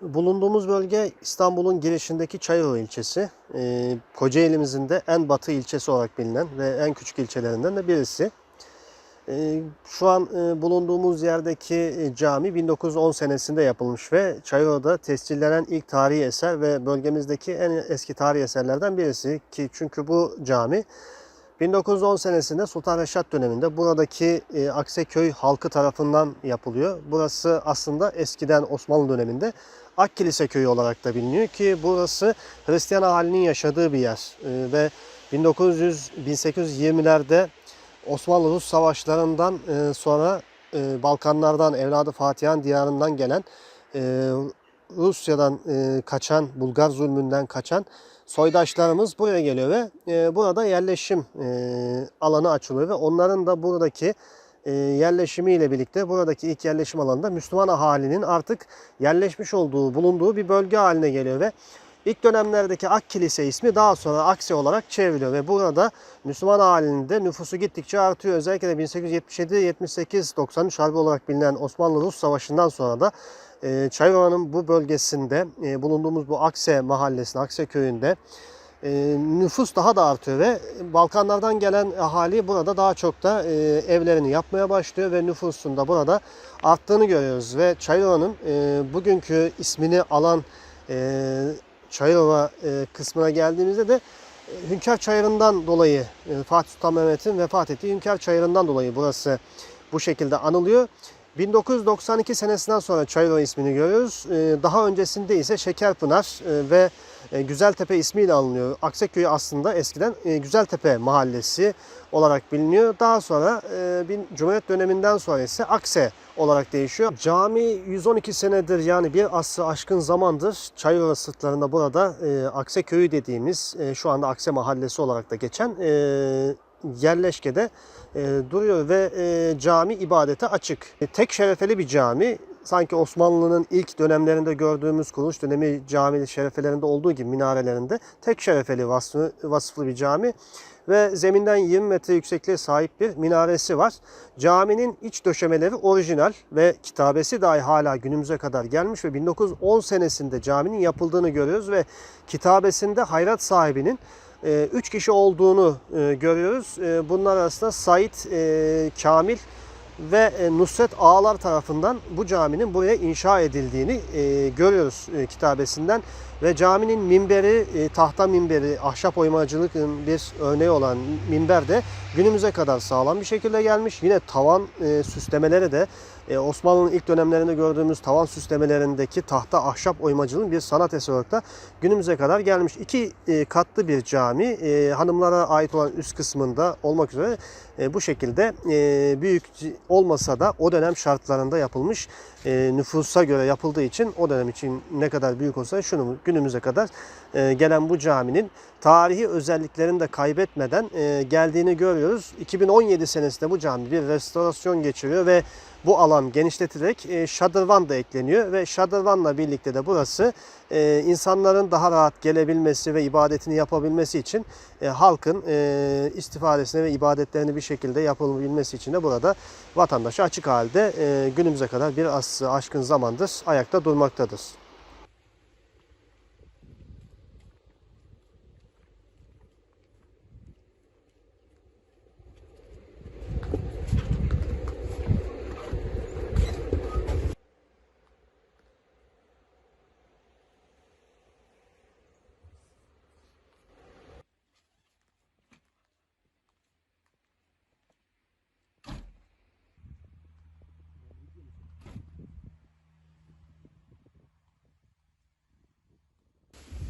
Bulunduğumuz bölge İstanbul'un girişindeki Çayova ilçesi. Ee, Kocaeli'mizin de en batı ilçesi olarak bilinen ve en küçük ilçelerinden de birisi. Ee, şu an e, bulunduğumuz yerdeki e, cami 1910 senesinde yapılmış ve Çayova'da tescillenen ilk tarihi eser ve bölgemizdeki en eski tarihi eserlerden birisi. ki Çünkü bu cami 1910 senesinde Sultan Reşat döneminde buradaki e, Akseköy halkı tarafından yapılıyor. Burası aslında eskiden Osmanlı döneminde Akkilise köyü olarak da biliniyor ki burası Hristiyan ahalinin yaşadığı bir yer. E, ve 1900 1820'lerde Osmanlı-Rus savaşlarından e, sonra e, Balkanlardan, Evladı Fatiha'nın diyarından gelen e, Rusya'dan e, kaçan, Bulgar zulmünden kaçan soydaşlarımız buraya geliyor ve e, burada yerleşim e, alanı açılıyor ve onların da buradaki e, yerleşimiyle birlikte buradaki ilk yerleşim alanında Müslüman ahalinin artık yerleşmiş olduğu, bulunduğu bir bölge haline geliyor ve ilk dönemlerdeki Ak Kilise ismi daha sonra Akse olarak çevriliyor ve burada Müslüman ahalinin de nüfusu gittikçe artıyor. Özellikle de 1877, 78, 93 Harbi olarak bilinen Osmanlı-Rus Savaşı'ndan sonra da e, bu bölgesinde e, bulunduğumuz bu Akse mahallesinde, Akse köyünde e, nüfus daha da artıyor ve Balkanlardan gelen ahali burada daha çok da e, evlerini yapmaya başlıyor ve nüfusun da burada arttığını görüyoruz. Ve Çayrova'nın e, bugünkü ismini alan e, Çayırova e, kısmına geldiğimizde de Hünkar Çayırı'ndan dolayı Fatih Sultan Mehmet'in vefat ettiği Hünkar Çayırı'ndan dolayı burası bu şekilde anılıyor. 1992 senesinden sonra Çayırova ismini görüyoruz. E, Daha öncesinde ise Şekerpınar e, ve e, Güzeltepe ismiyle alınıyor. Akseköy aslında eskiden e, Güzeltepe mahallesi olarak biliniyor. Daha sonra Cumhuriyet döneminden sonra ise Akse olarak değişiyor. Cami 112 senedir yani bir asrı aşkın zamandır Çayırova sırtlarında burada Akse dediğimiz şu anda Akse Mahallesi olarak da geçen yerleşkede e, duruyor ve e, cami ibadete açık. E, tek şerefeli bir cami. Sanki Osmanlı'nın ilk dönemlerinde gördüğümüz kuruluş dönemi cami şerefelerinde olduğu gibi minarelerinde tek şerefeli vasfı, vasıflı bir cami ve zeminden 20 metre yüksekliğe sahip bir minaresi var. Caminin iç döşemeleri orijinal ve kitabesi dahi hala günümüze kadar gelmiş ve 1910 senesinde caminin yapıldığını görüyoruz ve kitabesinde hayrat sahibinin 3 kişi olduğunu e, görüyoruz. E, Bunlar arasında Said e, Kamil ve e, Nusret Ağalar tarafından bu caminin buraya inşa edildiğini görüyoruz kitabesinden. Ve caminin minberi, tahta minberi, ahşap oymacılığın bir örneği olan minber de günümüze kadar sağlam bir şekilde gelmiş. Yine tavan süslemeleri de e, Osmanlı'nın ilk dönemlerinde gördüğümüz tavan süslemelerindeki tahta ahşap oymacılığın bir sanat eseri olarak da günümüze kadar gelmiş. İki e, katlı bir cami e, hanımlara ait olan üst kısmında olmak üzere e, bu şekilde e, büyük olmasa da o dönem şartlarında yapılmış e, nüfusa göre yapıldığı için o dönem için ne kadar büyük olsa şunu günümüze kadar e, gelen bu caminin tarihi özelliklerini de kaybetmeden e, geldiğini görüyoruz. 2017 senesinde bu cami bir restorasyon geçiriyor ve bu alan genişletilerek e, şadırvan da ekleniyor ve şadırvanla birlikte de burası e, insanların daha rahat gelebilmesi ve ibadetini yapabilmesi için e, halkın e, istifadesine ve ibadetlerini bir şekilde yapılabilmesi için de burada vatandaşa açık halde e, günümüze kadar bir aşkın zamandır ayakta durmaktadır.